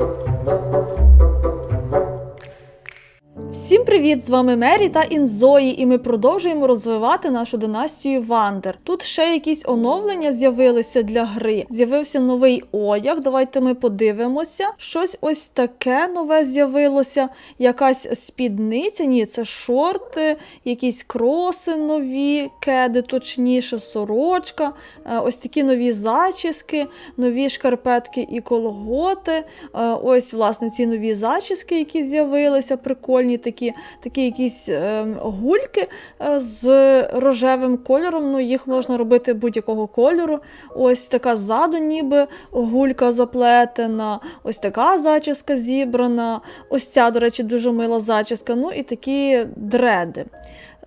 Thank you. Привіт! З вами Мері та Інзої, і ми продовжуємо розвивати нашу династію Вандер. Тут ще якісь оновлення з'явилися для гри. З'явився новий одяг. Давайте ми подивимося. Щось ось таке нове з'явилося. Якась спідниця. Ні, це шорти, якісь кроси нові, кеди, точніше, сорочка. Е, Ось такі нові зачіски, нові шкарпетки і колготи. Е, Ось, власне, ці нові зачіски, які з'явилися, прикольні такі, такі якісь е, гульки е, з рожевим кольором. Ну, їх можна робити будь-якого кольору. Ось така ззаду, ніби гулька заплетена, ось така зачіска зібрана. Ось ця, до речі, дуже мила зачіска. Ну і такі дреди.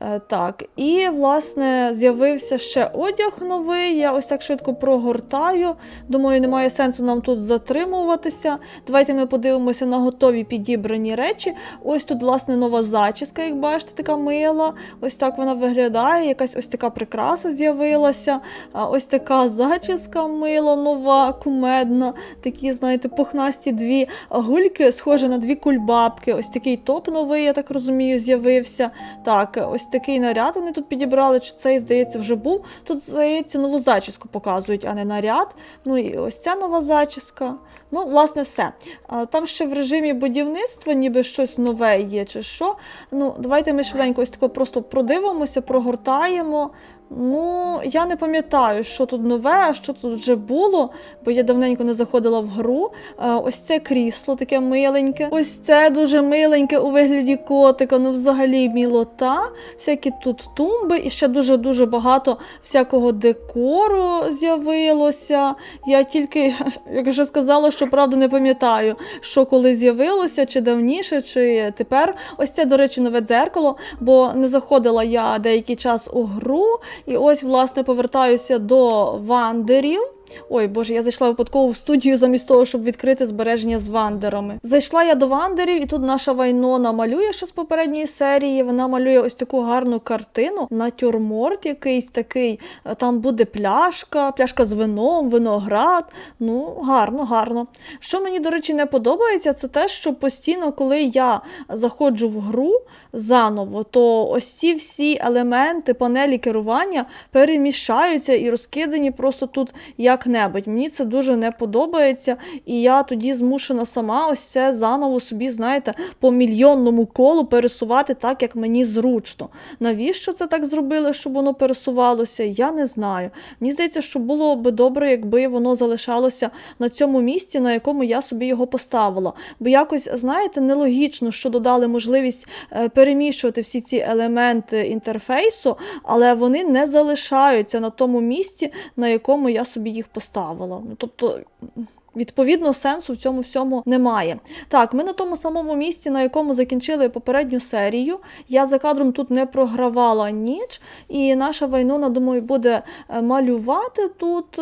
Е, Так, і власне з'явився ще одяг новий. Я ось так швидко прогортаю. Думаю, немає сенсу нам тут затримуватися. Давайте ми подивимося на готові підібрані речі. Ось тут, власне, нова зачіска, як бачите, така мила. Ось так вона виглядає. Якась ось така прикраса з'явилася. Ось така зачіска мила, нова, кумедна. Такі, знаєте, пухнасті дві гульки, схожі на дві кульбабки. Ось такий топ новий, я так розумію, з'явився. Так, ось такий наряд вони тут підібрали. Чи цей, здається, вже був. Тут, здається, нову зачіску показують, а не наряд. Ну і ось ця нова зачіска. Ну, власне, все. Там ще в режимі будівництва ніби щось нове є, чи що. Ну, давайте ми швиденько ось тако просто продивимося, прогортаємо. Ну, я не пам'ятаю, що тут нове, а що тут вже було, бо я давненько не заходила в гру. Е, Ось це крісло таке миленьке. Ось це дуже миленьке у вигляді котика. Ну, взагалі мілота. Всякі тут тумби, і ще дуже-дуже багато всякого декору з'явилося. Я тільки, як вже сказала, що правда не пам'ятаю, що коли з'явилося, чи давніше, чи тепер. Ось це, до речі, нове дзеркало, бо не заходила я деякий час у гру. І ось, власне, повертаюся до вандерів. Ой, боже, я зайшла випадково в студію замість того, щоб відкрити збереження з вандерами. Зайшла я до вандерів, і тут наша Вайнона малює ще з попередньої серії. Вона малює ось таку гарну картину. Натюрморт якийсь такий. Там буде пляшка, пляшка з вином, виноград. Ну, гарно, гарно. Що мені, до речі, не подобається, це те, що постійно, коли я заходжу в гру заново, то ось ці всі елементи панелі керування переміщаються і розкидані просто тут як-небудь. Мені це дуже не подобається, і я тоді змушена сама ось це заново собі, знаєте, по мільйонному колу пересувати так, як мені зручно. Навіщо це так зробили, щоб воно пересувалося? Я не знаю. Мені здається, що було би добре, якби воно залишалося на цьому місці, на якому я собі його поставила. Бо якось, знаєте, нелогічно, що додали можливість е, переміщувати всі ці елементи інтерфейсу, але вони не залишаються на тому місці, на якому я собі їх поставила. Ну, тобто. Відповідно, сенсу в цьому всьому немає. Так, ми на тому самому місці, на якому закінчили попередню серію. Я за кадром тут не програвала ніч, і наша Вайнона, думаю, буде е, малювати тут.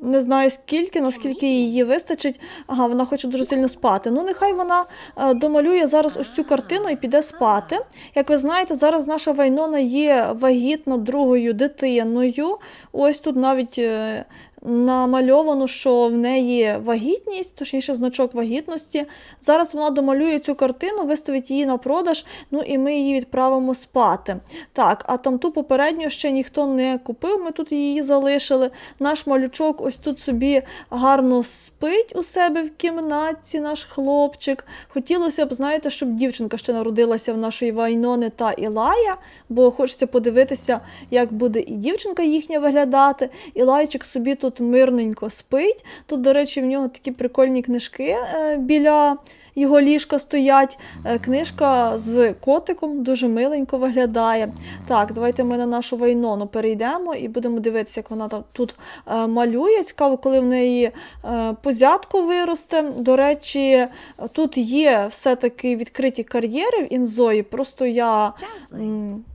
Не знаю скільки, наскільки її вистачить. Ага, вона хоче дуже сильно спати. Ну, нехай вона е, домалює зараз ось цю картину і піде спати. Як ви знаєте, зараз наша Вайнона є вагітна другою дитиною. Ось тут навіть е, намальовано, що в неї вагітність, точніше, значок вагітності. Зараз вона домалює цю картину, виставить її на продаж, ну і ми її відправимо спати. Так, а там ту попередню ще ніхто не купив, ми тут її залишили. Наш малючок ось тут собі гарно спить у себе в кімнатці, наш хлопчик. Хотілося б, знаєте, щоб дівчинка ще народилася в нашої Вайнони та Ілая, бо хочеться подивитися, як буде і дівчинка їхня виглядати. Ілайчик собі тут мирненько спить. Тут, до речі, в нього такі прикольні книжки е, біля його ліжка стоять. Е, Книжка з котиком дуже миленько виглядає. Так, давайте ми на нашу Вайнону перейдемо і будемо дивитися, як вона там тут е, малює. Цікаво, коли в неї е, позятку виросте. До речі, тут є все-таки відкриті кар'єри в Інзої, просто я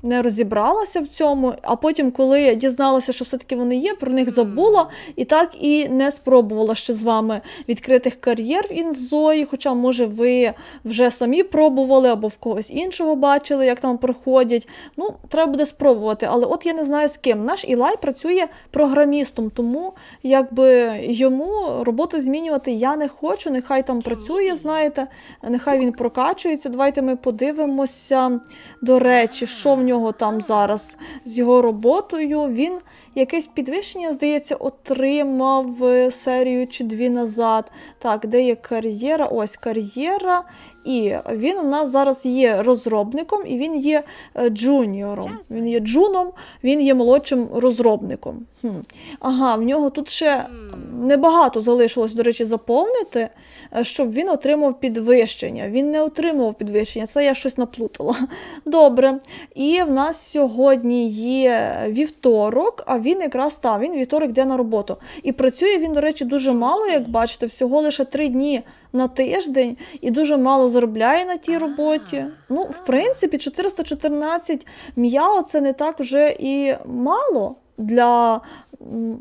не розібралася в цьому. А потім, коли я дізналася, що все-таки вони є, про них забула і так і не спробувала ще з вами відкритих кар'єр в інзої. Хоча, може, ви вже самі пробували або в когось іншого бачили, як там проходять. Ну, треба буде спробувати. Але от я не знаю з ким. Наш Ілай працює програмістом, тому якби йому роботу змінювати я не хочу. Нехай там працює, знаєте, нехай він прокачується. Давайте ми подивимося. До речі, що в нього там зараз з його роботою. Він якесь підвищення, здається, отримав е, серію чи дві назад. Так, де є кар'єра? Ось кар'єра. І він у нас зараз є розробником, і він є е, джуніором. Він є джуном, він є молодшим розробником. Хм. Ага, в нього тут ще небагато залишилось, до речі, заповнити, е, щоб він отримав підвищення. Він не отримував підвищення, це я щось наплутала. Добре. І в нас сьогодні є вівторок, а він якраз та, він вівторок йде на роботу. І працює він, до речі, дуже мало, як бачите, всього лише три дні на тиждень і дуже мало заробляє на тій роботі. Ну, в принципі, 414 м'яо це не так вже і мало для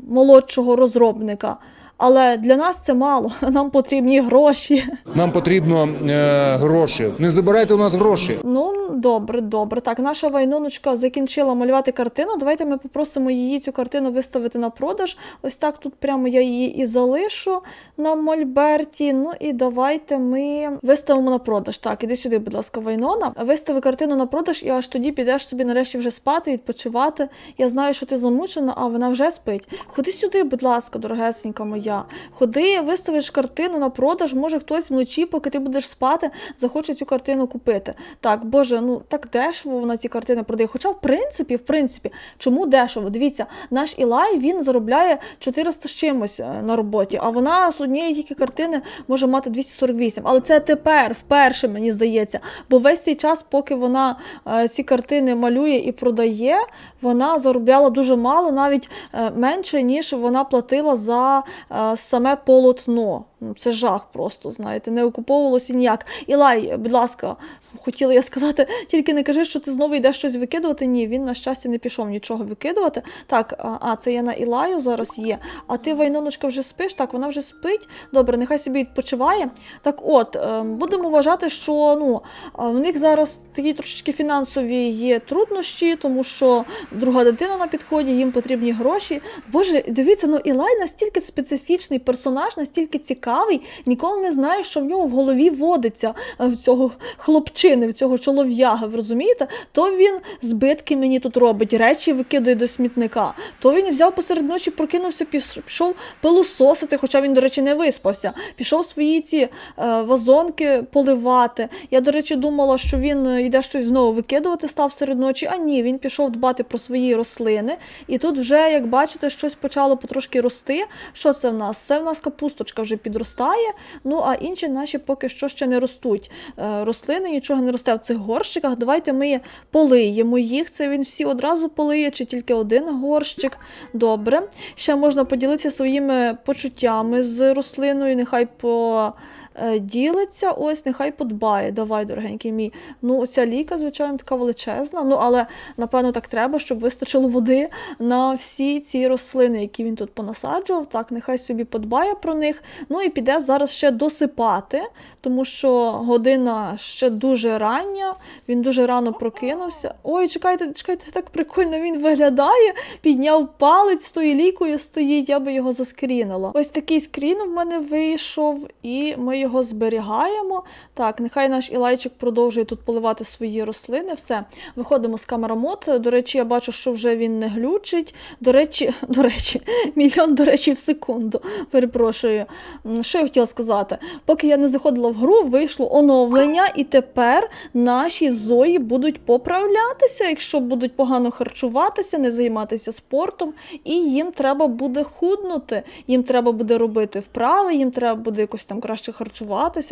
молодшого розробника. Але для нас це мало. Нам потрібні гроші. Нам потрібно е, гроші. Не забирайте у нас гроші. Ну, добре, добре. Так, наша вайноночка закінчила малювати картину. Давайте ми попросимо її цю картину виставити на продаж. Ось так тут прямо я її і залишу на мольберті. Ну і давайте ми виставимо на продаж. Так, іди сюди, будь ласка, Вайнона. Вистави картину на продаж, і аж тоді підеш собі нарешті вже спати, відпочивати. Я знаю, що ти замучена, а вона вже спить. Ходи сюди, будь ласка, дорогесенька моя. Ходи, виставиш картину на продаж. Може хтось вночі, поки ти будеш спати, захоче цю картину купити. Так, боже, ну так дешево вона ці картини продає. Хоча, в принципі, в принципі, чому дешево? Дивіться, наш Ілай він заробляє 400 з чимось е, на роботі, а вона з однієї тільки картини може мати 248. Але це тепер, вперше, мені здається. Бо весь цей час, поки вона е, ці картини малює і продає, вона заробляла дуже мало, навіть е, менше, ніж вона платила за саме полотно. Ну, Це жах просто, знаєте, не окуповувалося ніяк. Ілай, будь ласка, хотіла я сказати, тільки не кажи, що ти знову йдеш щось викидувати. Ні, він, на щастя, не пішов нічого викидувати. Так, а, це я на Ілаю зараз є. А ти, Вайноночка, вже спиш? Так, вона вже спить. Добре, нехай собі відпочиває. Так от, е, будемо вважати, що ну, в них зараз такі трошечки фінансові є труднощі, тому що друга дитина на підході, їм потрібні гроші. Боже, дивіться, ну Ілай настільки специфічний персонаж, настільки цікавий, ніколи не знаєш, що в нього в голові водиться е, в цього хлопчини, в цього чолов'яга. Розумієте? То він збитки мені тут робить, речі викидує до смітника. То він взяв посеред ночі, прокинувся, пішов пилососити, хоча він, до речі, не виспався. Пішов свої ці е, вазонки поливати. Я, до речі, думала, що він е, йде щось знову викидувати, став серед ночі. А ні, він пішов дбати про свої рослини. І тут вже, як бачите, щось почало потрошки рости. Що це в нас? Це в нас капусточка вже підростає. Ну а інші наші поки що ще не ростуть. Е, рослини нічого не росте в цих горщиках. Давайте ми полиємо їх. Це він всі одразу полиє, чи тільки один горщик. Добре. Ще можна поділитися своїми почуттями з рослиною. Нехай по. Е, Ділиться, ось, нехай подбає. Давай, дорогенький мій. Ну, оця ліка, звичайно, така величезна. Ну, але напевно так треба, щоб вистачило води на всі ці рослини, які він тут понасаджував. Так, нехай собі подбає про них. Ну і піде зараз ще досипати, тому що година ще дуже рання. Він дуже рано прокинувся. Ой, чекайте, чекайте, так прикольно він виглядає. Підняв палець з тою лікою стоїть, я би його заскрінила. Ось такий скрін в мене вийшов, і ми його зберігаємо. Так, нехай наш Ілайчик продовжує тут поливати свої рослини. Все, виходимо з камерамод. До речі, я бачу, що вже він не глючить. До речі, до речі, мільйон, до речі, в секунду. Перепрошую. Що я хотіла сказати? Поки я не заходила в гру, вийшло оновлення, і тепер наші зої будуть поправлятися, якщо будуть погано харчуватися, не займатися спортом, і їм треба буде худнути. Їм треба буде робити вправи, їм треба буде якось там краще харчуватися,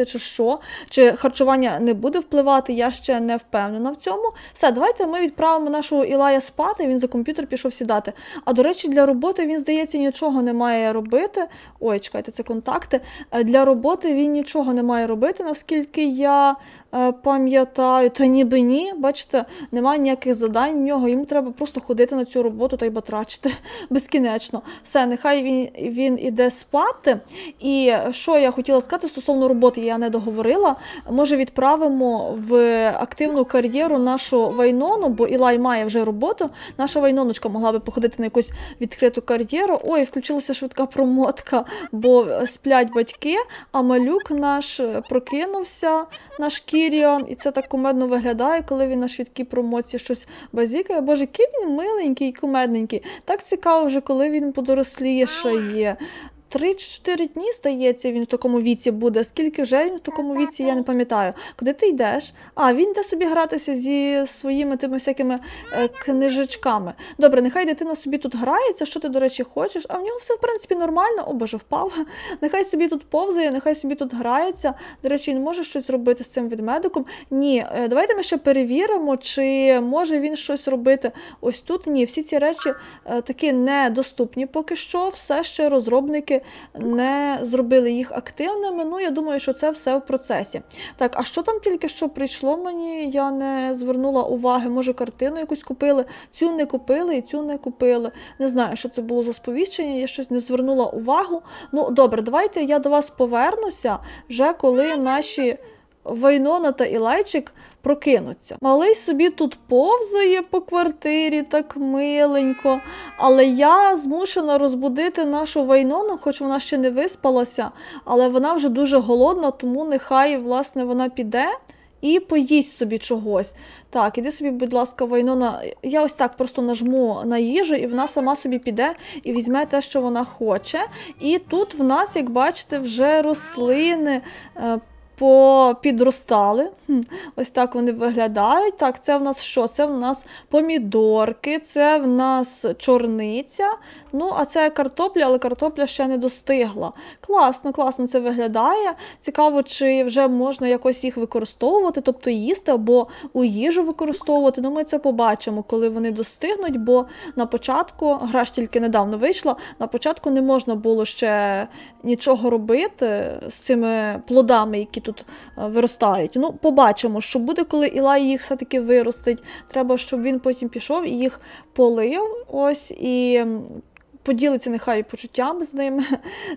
чи що. Чи харчування не буде впливати, я ще не впевнена в цьому. Все, давайте ми відправимо нашого Ілая спати. Він за комп'ютер пішов сідати. А до речі, для роботи він, здається, нічого не має робити. Ой, чекайте, це контакти. Е, Для роботи він нічого не має робити, наскільки я е, пам'ятаю. Та ніби ні. Бачите, немає ніяких задань в нього. Йому треба просто ходити на цю роботу та й батрачити безкінечно. Все, нехай він, він іде спати. І що я хотіла сказати стосовно роботи, я не договорила. Може, відправимо в активну кар'єру нашу Вайнону, бо Ілай має вже роботу. Наша Вайноночка могла би походити на якусь відкриту кар'єру. Ой, включилася швидка промотка, бо сплять батьки, а малюк наш прокинувся, наш Кіріон, і це так кумедно виглядає, коли він на швидкій промоції щось базікає. Боже, який він миленький і кумедненький. Так цікаво вже, коли він подорослішає. Три чи чотири дні, здається, він в такому віці буде. Скільки вже він в такому віці, я не пам'ятаю. Куди ти йдеш? А, він йде собі гратися зі своїми тими всякими е, книжечками. Добре, нехай дитина собі тут грається, що ти, до речі, хочеш, а в нього все, в принципі, нормально. О, боже, впав. Нехай собі тут повзає, нехай собі тут грається. До речі, він може щось робити з цим ведмедиком. Ні, е, давайте ми ще перевіримо, чи може він щось робити. Ось тут ні, всі ці речі е, такі недоступні поки що. Все ще розробники не зробили їх активними. Ну, я думаю, що це все в процесі. Так, а що там тільки що прийшло мені? Я не звернула уваги. Може, картину якусь купили, цю не купили і цю не купили. Не знаю, що це було за сповіщення, я щось не звернула увагу. Ну, добре, давайте я до вас повернуся вже коли наші. Вайнона та Ілайчик прокинуться. Малий собі тут повзає по квартирі так миленько, але я змушена розбудити нашу Вайнону, хоч вона ще не виспалася, але вона вже дуже голодна, тому нехай власне вона піде. І поїсть собі чогось. Так, іди собі, будь ласка, Вайнона. Я ось так просто нажму на їжу, і вона сама собі піде і візьме те, що вона хоче. І тут в нас, як бачите, вже рослини. Попідростали. Ось так вони виглядають. Так, це в нас що? Це в нас помідорки, це в нас чорниця. Ну, а це картопля, але картопля ще не достигла. Класно, класно це виглядає. Цікаво, чи вже можна якось їх використовувати, тобто їсти або у їжу використовувати. Ну, ми це побачимо, коли вони достигнуть, бо на початку, гра ж тільки недавно вийшла, на початку не можна було ще нічого робити з цими плодами, які тут е, виростають. Ну, побачимо, що буде, коли Ілай їх все-таки виростить. Треба, щоб він потім пішов і їх полив. Ось і. Поділиться нехай почуттями з ними.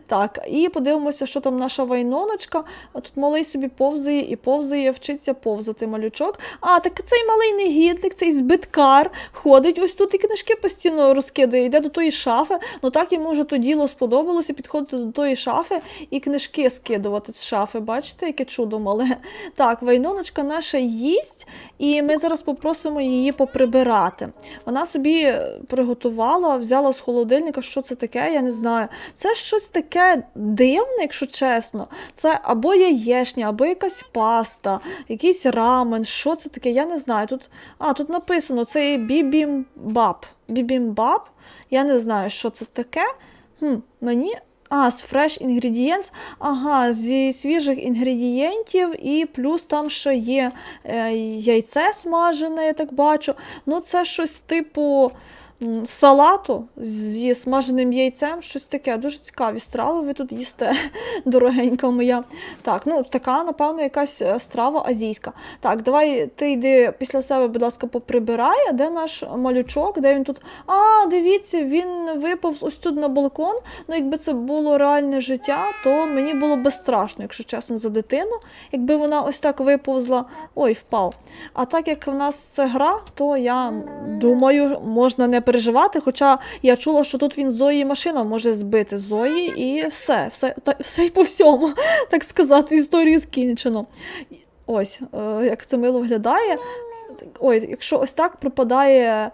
Так, і подивимося, що там наша вайноночка. Тут малий собі повзає і повзає, вчиться повзати малючок. А, так цей малий негідник, цей збиткар ходить ось тут і книжки постійно розкидає, йде до тої шафи. Ну так йому вже то діло сподобалося підходити до тої шафи і книжки скидувати з шафи. Бачите, яке чудо мале. Так, вайноночка наша їсть, і ми зараз попросимо її поприбирати. Вона собі приготувала, взяла з холодильника, що це таке, я не знаю. Це щось таке дивне, якщо чесно. Це або яєшня, або якась паста, якийсь рамен. Що це таке? Я не знаю. Тут, а, тут написано: це є бібімбап. Бібімбап. Я не знаю, що це таке. Хм, мені. А, з fresh ingredients, ага, зі свіжих інгредієнтів, і плюс там ще є е, яйце смажене, я так бачу. Ну, це щось типу салату зі смаженим яйцем, щось таке. Дуже цікаві страви ви тут їсте, дорогенька моя. Так, ну така, напевно, якась е, страва азійська. Так, давай ти йди після себе, будь ласка, поприбирай, а де наш малючок, де він тут. А, дивіться, він виповз ось тут на балкон. Ну, якби це було реальне життя, то мені було би страшно, якщо чесно, за дитину. Якби вона ось так виповзла, ой, впав. А так як в нас це гра, то я думаю, можна не переживати. Хоча я чула, що тут він Зої машина може збити Зої, і все, все, та, все й по всьому, так сказати, історію скінчено. Ось, е, як це мило виглядає. Ой, якщо ось так пропадає.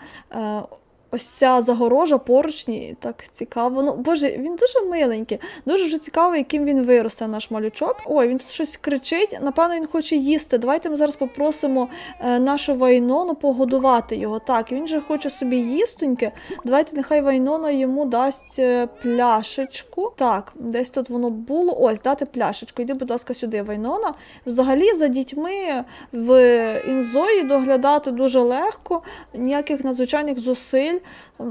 Ось ця загорожа поручні, так цікаво. Ну, боже, він дуже миленький. Дуже вже цікаво, яким він виросте, наш малючок. Ой, він тут щось кричить. Напевно, він хоче їсти. Давайте ми зараз попросимо е, нашу Вайнону погодувати його. Так, він же хоче собі їстоньки. Давайте нехай Вайнона йому дасть е, пляшечку. Так, десь тут воно було. Ось, дати пляшечку. Йди, будь ласка, сюди, Вайнона. Взагалі за дітьми в інзої доглядати дуже легко, ніяких надзвичайних зусиль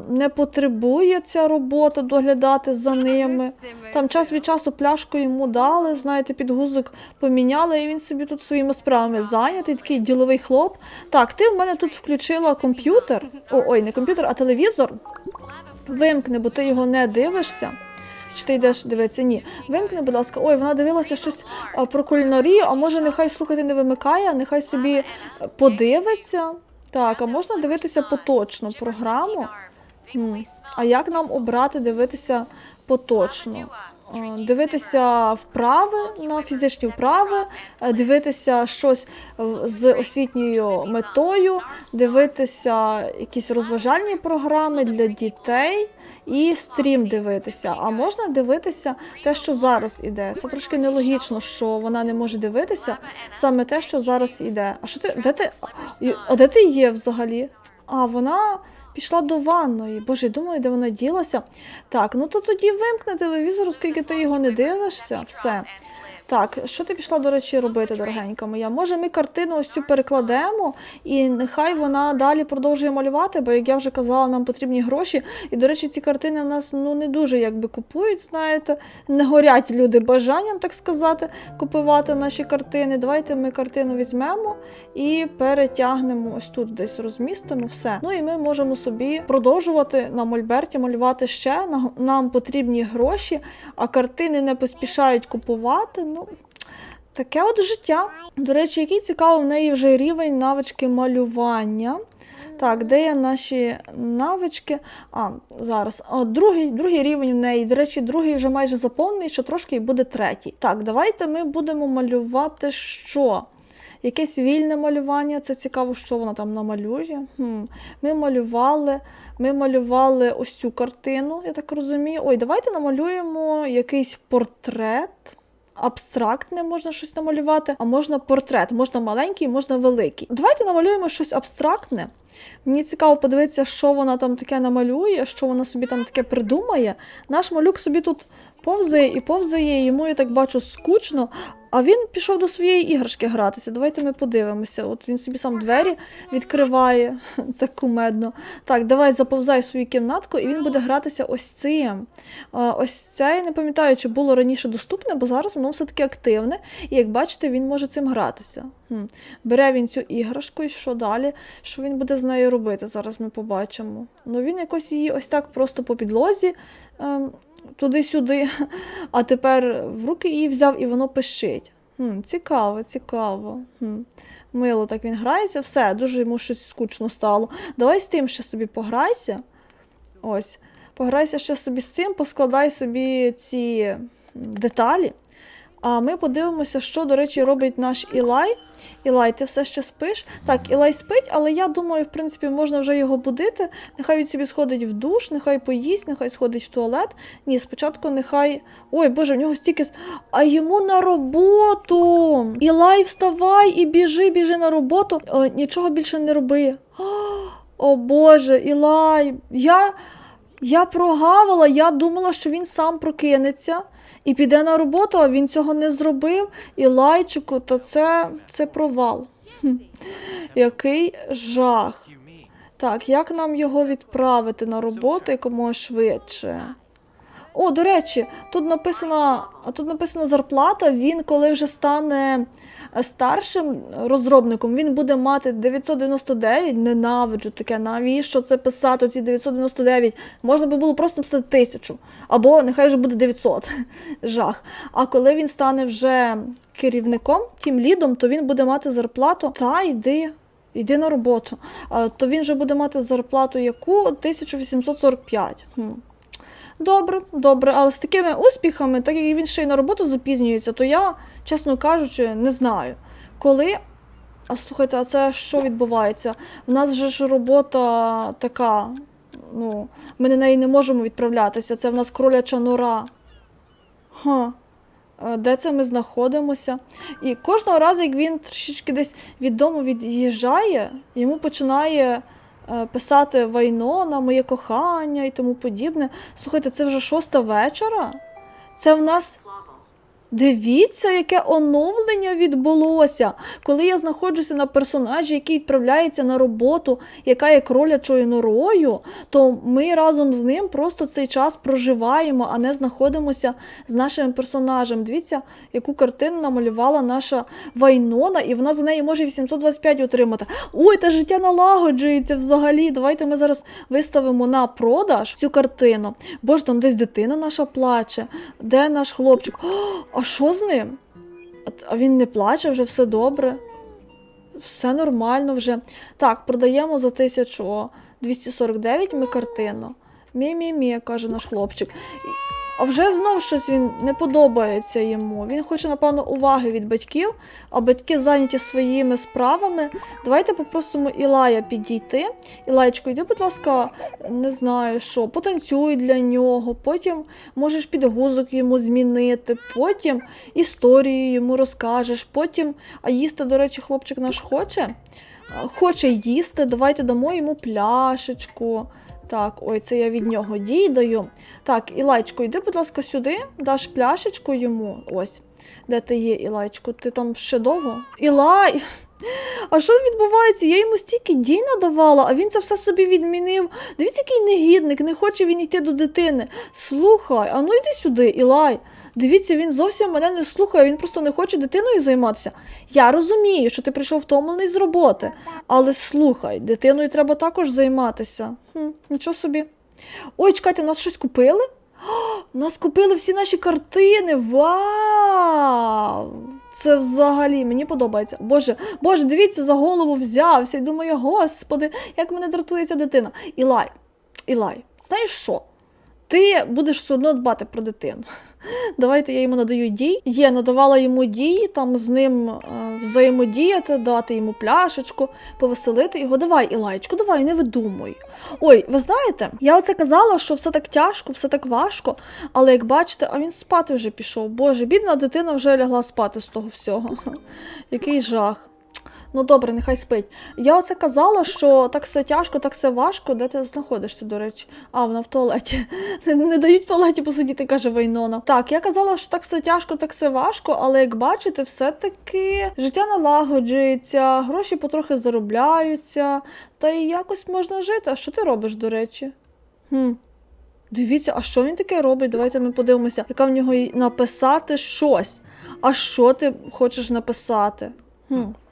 не потребує ця робота доглядати за ними. Там час від часу пляшку йому дали, знаєте, підгузок поміняли, і він собі тут своїми справами зайнятий, такий діловий хлоп. Так, ти в мене тут включила комп'ютер. О, ой, не комп'ютер, а телевізор. Вимкни, бо ти його не дивишся. Чи ти йдеш дивитися? Ні. Вимкни, будь ласка. Ой, вона дивилася щось про кулінарію, а може нехай слухати не вимикає, а нехай собі подивиться. Так, а можна дивитися поточну програму? М, А як нам обрати дивитися поточно? Е, Дивитися вправи на фізичні вправи, е, дивитися щось з освітньою метою, дивитися якісь розважальні програми для дітей і стрім дивитися. А можна дивитися те, що зараз іде. Це трошки нелогічно, що вона не може дивитися саме те, що зараз іде. А що ти де ти? А де ти є взагалі? А вона пішла до ванної. Боже, думаю, де вона ділася. Так, ну то тоді вимкни телевізор, оскільки ти його не дивишся. Все. Так, що ти пішла, до речі, робити, дорогенька моя? Може, ми картину ось цю перекладемо, і нехай вона далі продовжує малювати, бо як я вже казала, нам потрібні гроші. І, до речі, ці картини в нас ну не дуже якби купують, знаєте, не горять люди бажанням, так сказати, купувати наші картини. Давайте ми картину візьмемо і перетягнемо ось тут, десь розмістимо все. Ну і ми можемо собі продовжувати на мольберті малювати ще. Нам потрібні гроші, а картини не поспішають купувати. Ну таке от життя. До речі, який цікавий в неї вже рівень навички малювання. Так, де є наші навички? А, зараз. А, другий, другий рівень в неї. До речі, другий вже майже заповнений, що трошки і буде третій. Так, давайте ми будемо малювати що? Якесь вільне малювання, це цікаво, що вона там намалює. Хм. Ми малювали, ми малювали ось цю картину, я так розумію. Ой, давайте намалюємо якийсь портрет. Абстрактне можна щось намалювати, а можна портрет, можна маленький, можна великий. Давайте намалюємо щось абстрактне. Мені цікаво подивитися, що вона там таке намалює, що вона собі там таке придумає. Наш малюк собі тут повзає і повзає, йому я так бачу скучно. А він пішов до своєї іграшки гратися. Давайте ми подивимося. От він собі сам двері відкриває. Це кумедно. Так, давай заповзай свою кімнатку, і він буде гратися ось цим. Ось це я не пам'ятаю, чи було раніше доступне, бо зараз воно все-таки активне. І як бачите, він може цим гратися. Бере він цю іграшку, і що далі? Що він буде з нею робити? Зараз ми побачимо. Ну він якось її ось так просто по підлозі. Ем, туди-сюди, а тепер в руки її взяв і воно пищить. Хм, цікаво, цікаво. Хм. Мило так він грається, все, дуже йому щось скучно стало. Давай з тим ще собі пограйся. Ось. Пограйся ще собі з цим, поскладай собі ці деталі. А ми подивимося, що, до речі, робить наш Ілай. Ілай, ти все ще спиш? Так, Ілай спить, але я думаю, в принципі, можна вже його будити. Нехай він собі сходить в душ, нехай поїсть, нехай сходить в туалет. Ні, спочатку нехай. Ой, Боже, в нього стільки. А йому на роботу. Ілай, вставай і біжи, біжи на роботу. О, нічого більше не роби. О Боже, Ілай, я. Я прогавила, я думала, що він сам прокинеться і піде на роботу, а він цього не зробив. І лайчику, то це, це провал. Який жах. Так, як нам його відправити на роботу якомога швидше? О, до речі, тут написана, тут написана зарплата. Він, коли вже стане е, старшим розробником, він буде мати 999. Ненавиджу таке. Навіщо це писати? Ці 999? Можна би було просто написати тисячу. Або нехай вже буде 900. Жах. А коли він стане вже керівником, тим лідом, то він буде мати зарплату. Та йди. Йди на роботу. То він вже буде мати зарплату яку 1845. Добре, добре, але з такими успіхами, так як він ще й на роботу запізнюється, то я, чесно кажучи, не знаю. Коли. А слухайте, а це що відбувається? У нас же ж робота така. Ну, ми на неї не можемо відправлятися. Це в нас кроляча нора. Ха. Е, Де це ми знаходимося? І кожного разу, як він трішечки десь від дому від'їжджає, йому починає писати вайно на моє кохання і тому подібне. Слухайте, це вже шоста вечора. Це в нас. Дивіться, яке оновлення відбулося. Коли я знаходжуся на персонажі, який відправляється на роботу, яка є кролячою норою, то ми разом з ним просто цей час проживаємо, а не знаходимося з нашим персонажем. Дивіться, яку картину намалювала наша Вайнона, і вона за неї може 825 отримати. Ой, та життя налагоджується взагалі. Давайте ми зараз виставимо на продаж цю картину. Боже, там десь дитина наша плаче. Де наш хлопчик? А що з ним? А- він не плаче, вже все добре. Все нормально вже. Так, продаємо за 1249 ми картину. Мі-мі-мі, каже наш хлопчик. А вже знов щось він не подобається йому. Він хоче, напевно, уваги від батьків, а батьки зайняті своїми справами. Давайте попросимо Ілая підійти. Ілаєчко, йди, будь ласка, не знаю що, потанцюй для нього, потім можеш підгузок йому змінити, потім історію йому розкажеш, потім, а їсти, до речі, хлопчик наш хоче. Хоче їсти, давайте дамо йому пляшечку. Так, ой, це я від нього дідаю. Так, Ілайчко, йди, будь ласка, сюди, даш пляшечку йому. Ось. Де ти є, Ілайчко? Ти там ще довго? Ілай! А що відбувається? Я йому стільки дій надавала, а він це все собі відмінив. Дивіться, який негідник, не хоче він йти до дитини. Слухай, а ну йди сюди, Ілай. Дивіться, він зовсім мене не слухає, він просто не хоче дитиною займатися. Я розумію, що ти прийшов втомлений з роботи, але слухай, дитиною треба також займатися. Хм, нічого собі. Ой, чекайте, нас щось купили? О, нас купили всі наші картини. Вау! Це взагалі мені подобається. Боже, Боже, дивіться, за голову взявся і думаю, господи, як мене дратується дитина. Ілай, Ілай, знаєш що? Ти будеш все одно дбати про дитину. Давайте я йому надаю дій. Є, надавала йому дії, там з ним е, взаємодіяти, дати йому пляшечку, повеселити його. Давай, Ілайчко, давай, не видумуй. Ой, ви знаєте, я оце казала, що все так тяжко, все так важко, але як бачите, а він спати вже пішов. Боже, бідна дитина вже лягла спати з того всього. Який жах. Ну добре, нехай спить. Я оце казала, що так все тяжко, так все важко. Де ти знаходишся, до речі? А, вона в туалеті. Не, дають в туалеті посидіти, каже Вайнона. Так, я казала, що так все тяжко, так все важко, але як бачите, все-таки життя налагоджується, гроші потрохи заробляються, та й якось можна жити. А що ти робиш, до речі? Хм. Дивіться, а що він таке робить? Давайте ми подивимося, яка в нього написати щось. А що ти хочеш написати?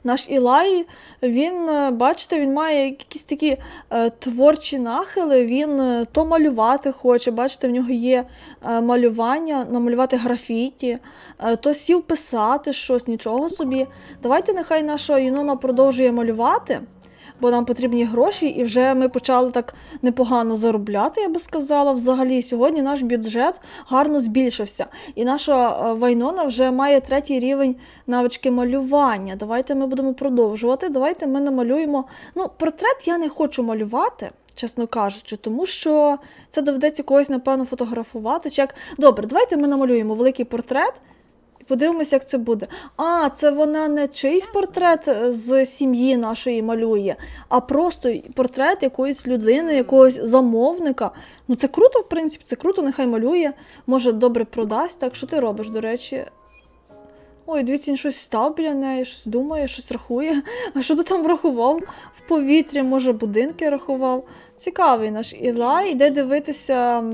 Наш Ілай, він, е, бачите, він має якісь такі е, творчі нахили, він е, то малювати хоче, бачите, в нього є малювання, намалювати графіті, то сів писати щось, нічого собі. Давайте нехай наша Юнона продовжує малювати бо нам потрібні гроші, і вже ми почали так непогано заробляти, я би сказала. Взагалі, сьогодні наш бюджет гарно збільшився. І наша е, Вайнона вже має третій рівень навички малювання. Давайте ми будемо продовжувати. Давайте ми намалюємо. Ну, портрет я не хочу малювати. Чесно кажучи, тому що це доведеться когось, напевно, фотографувати. Чи як... Добре, давайте ми намалюємо великий портрет подивимося, як це буде. А, це вона не чийсь портрет е, з сім'ї нашої малює, а просто портрет якоїсь людини, якогось замовника. Ну це круто, в принципі, це круто, нехай малює, може добре продасть. Так що ти робиш, до речі? Ой, дивіться, він щось став біля неї, щось думає, щось рахує. А що ти там рахував в повітрі? Може, будинки рахував. Цікавий наш Ілай, йде дивитися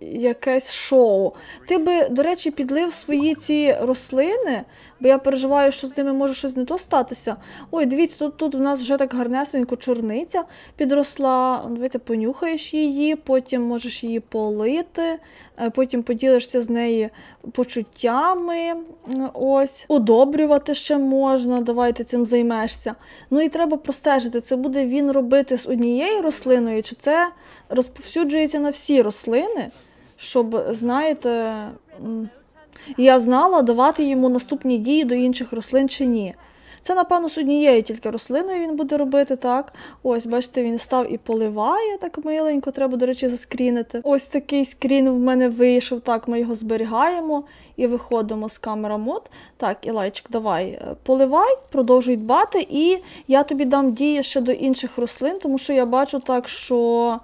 якесь шоу. Ти би, до речі, підлив свої ці рослини, бо я переживаю, що з ними може щось не то статися. Ой, дивіться, тут, тут в нас вже так гарнесенько чорниця підросла. Давайте понюхаєш її, потім можеш її полити, е, потім поділишся з неї почуттями. Ось, удобрювати ще можна. Давай ти цим займешся. Ну і треба простежити, це буде він робити з однією рослиною, чи це розповсюджується на всі рослини, щоб, знаєте, я знала, давати йому наступні дії до інших рослин чи ні. Це, напевно, з однією тільки рослиною він буде робити, так. Ось, бачите, він став і поливає так миленько, треба, до речі, заскрінити. Ось такий скрін в мене вийшов. Так, ми його зберігаємо і виходимо з камера мод. Так, Ілайчик, давай, е, поливай, продовжуй дбати, і я тобі дам дії ще до інших рослин, тому що я бачу так, що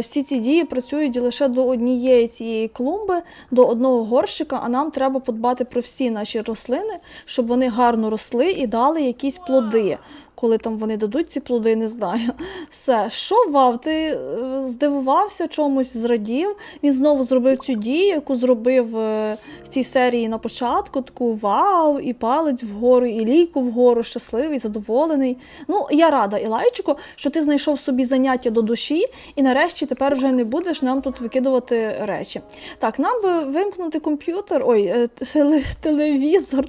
Всі ці дії працюють лише до однієї цієї клумби, до одного горщика, а нам треба подбати про всі наші рослини, щоб вони гарно росли і дали якісь плоди. Коли там вони дадуть ці плоди, не знаю. Все, що вав? Ти е, здивувався чомусь, зрадів. Він знову зробив цю дію, яку зробив е, в цій серії на початку. Таку вау, і палець вгору, і лійку вгору, щасливий, задоволений. Ну, я рада, Ілайчику, що ти знайшов собі заняття до душі, і нарешті тепер вже не будеш нам тут викидувати речі. Так, нам би вимкнути комп'ютер, ой, е, телевізор.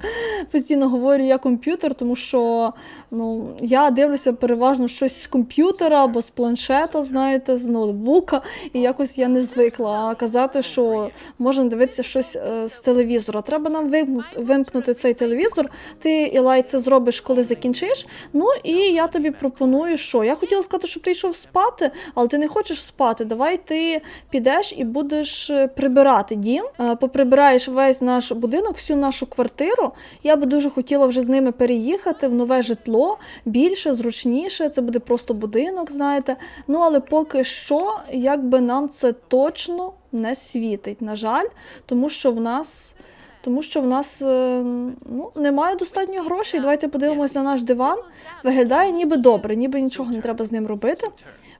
Постійно говорю я комп'ютер, тому що ну, я дивлюся переважно щось з комп'ютера або з планшета, знаєте, з ноутбука, і якось я не звикла казати, що можна дивитися щось е, з телевізора. Треба нам вимкнути, цей телевізор. Ти, Ілай, це зробиш, коли закінчиш. Ну і я тобі пропоную, що я хотіла сказати, щоб ти йшов спати, але ти не хочеш спати. Давай ти підеш і будеш е, прибирати дім. Е, Поприбираєш весь наш будинок, всю нашу квартиру. Я би дуже хотіла вже з ними переїхати в нове житло, більше, зручніше. Це буде просто будинок, знаєте. Ну але поки що, якби нам це точно не світить, на жаль, тому що в нас. Тому що в нас е, ну, немає достатньо грошей. Давайте подивимось на наш диван. Виглядає ніби добре, ніби нічого не треба з ним робити.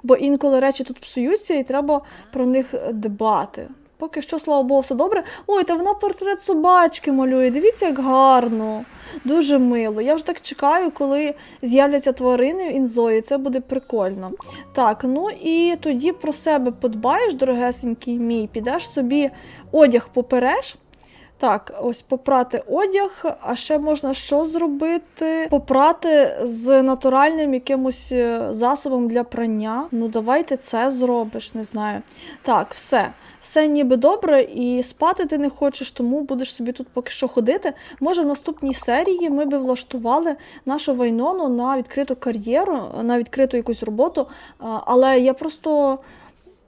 Бо інколи речі тут псуються і треба про них дбати. Поки що, слава Богу, все добре. Ой, та вона портрет собачки малює. Дивіться, як гарно. Дуже мило. Я вже так чекаю, коли з'являться тварини в інзої. Це буде прикольно. Так, ну і тоді про себе подбаєш, дорогесенький мій, підеш собі одяг попереш. Так, ось попрати одяг, а ще можна що зробити? Попрати з натуральним якимось е, засобом для прання. Ну, давайте це зробиш, не знаю. Так, все. Все ніби добре, і спати ти не хочеш, тому будеш собі тут поки що ходити. Може, в наступній серії ми би влаштували нашу Вайнону на відкриту кар'єру, на відкриту якусь роботу. Але я просто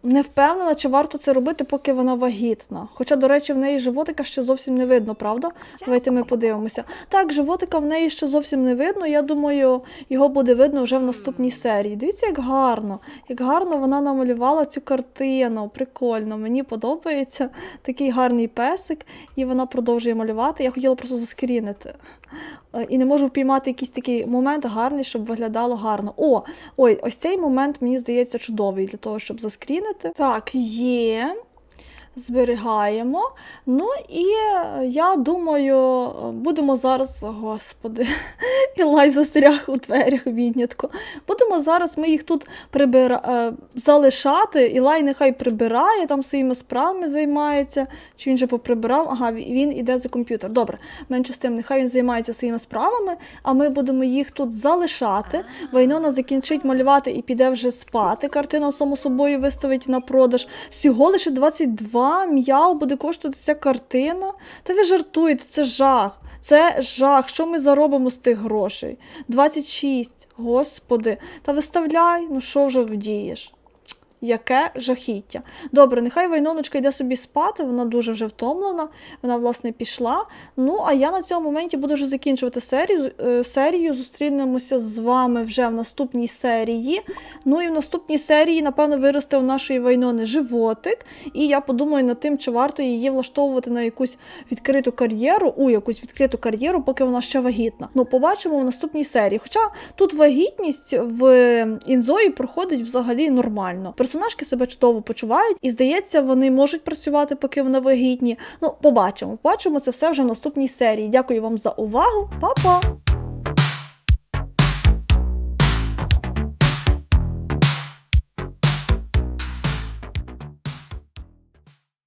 не впевнена, чи варто це робити, поки вона вагітна. Хоча, до речі, в неї животика ще зовсім не видно, правда? Давайте ми подивимося. Так, животика в неї ще зовсім не видно. Я думаю, його буде видно вже в наступній серії. Дивіться, як гарно, як гарно вона намалювала цю картину. Прикольно, мені подобається такий гарний песик, і вона продовжує малювати. Я хотіла просто заскрінити. Е, І не можу впіймати якийсь такий момент гарний, щоб виглядало гарно. О, ой, ось цей момент мені здається чудовий для того, щоб заскрінити. Так, є. Зберігаємо. Ну і е, я думаю, будемо зараз, господи, Ілай застряг у дверях віднятко. Будемо зараз ми їх тут прибира... е, залишати. Ілай нехай прибирає, там своїми справами займається. Чи він же поприбирав? Ага, він іде за комп'ютер. Добре, менше з тим, нехай він займається своїми справами, а ми будемо їх тут залишати. Вайнона закінчить малювати і піде вже спати. Картину, само собою, виставить на продаж. Всього лише 22 м'яу буде коштувати ця картина. Та ви жартуєте, це жах. Це жах. Що ми заробимо з тих грошей? 26. Господи. Та виставляй, ну що вже вдієш? Яке жахіття. Добре, нехай Вайноночка йде собі спати, вона дуже вже втомлена, вона, власне, пішла. Ну, а я на цьому моменті буду вже закінчувати серію. е, серію. Зустрінемося з вами вже в наступній серії. Ну і в наступній серії, напевно, виросте у нашої Вайнони животик. І я подумаю над тим, чи варто її влаштовувати на якусь відкриту кар'єру, у якусь відкриту кар'єру, поки вона ще вагітна. Ну, побачимо в наступній серії. Хоча тут вагітність в інзої проходить взагалі нормально. Персонажки себе чудово почувають, і здається, вони можуть працювати, поки вони вагітні. Ну, побачимо. Побачимо це все вже в наступній серії. Дякую вам за увагу. Па-па!